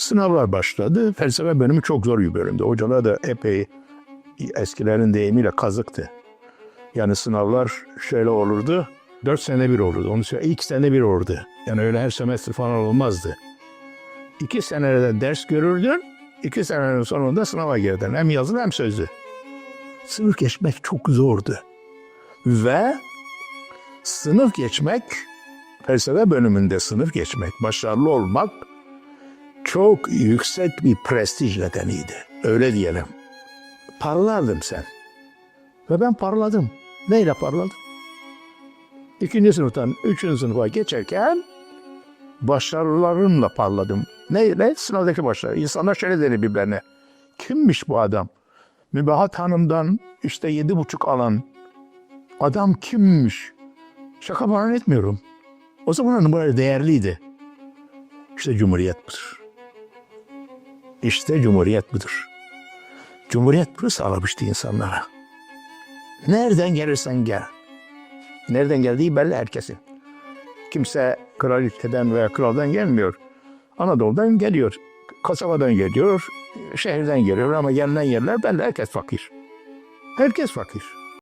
Sınavlar başladı. Felsefe bölümü çok zor bir bölümdü. Hocalar da epey eskilerin deyimiyle kazıktı. Yani sınavlar şöyle olurdu. Dört sene bir olurdu. Onu söyle, ilk sene bir olurdu. Yani öyle her semestr falan olmazdı. İki senede ders görürdün. iki senenin sonunda sınava girdin. Hem yazılı hem sözlü. Sınıf geçmek çok zordu. Ve sınıf geçmek, felsefe bölümünde sınıf geçmek, başarılı olmak çok yüksek bir prestij nedeniydi. Öyle diyelim. Parlardın sen. Ve ben parladım. Neyle parladım? İkinci sınıftan üçüncü sınıfa geçerken başarılarımla parladım. Neyle? Sınavdaki başarı. İnsanlar şöyle dedi birbirine. Kimmiş bu adam? Mübahat Hanım'dan işte yedi buçuk alan adam kimmiş? Şaka falan etmiyorum. O zaman böyle değerliydi. İşte Cumhuriyet budur. İşte Cumhuriyet budur. Cumhuriyet bunu sağlamıştı insanlara. Nereden gelirsen gel. Nereden geldiği belli herkesin. Kimse kraliçeden veya kraldan gelmiyor. Anadolu'dan geliyor. Kasabadan geliyor. Şehirden geliyor ama gelinen yerler belli. Herkes fakir. Herkes fakir.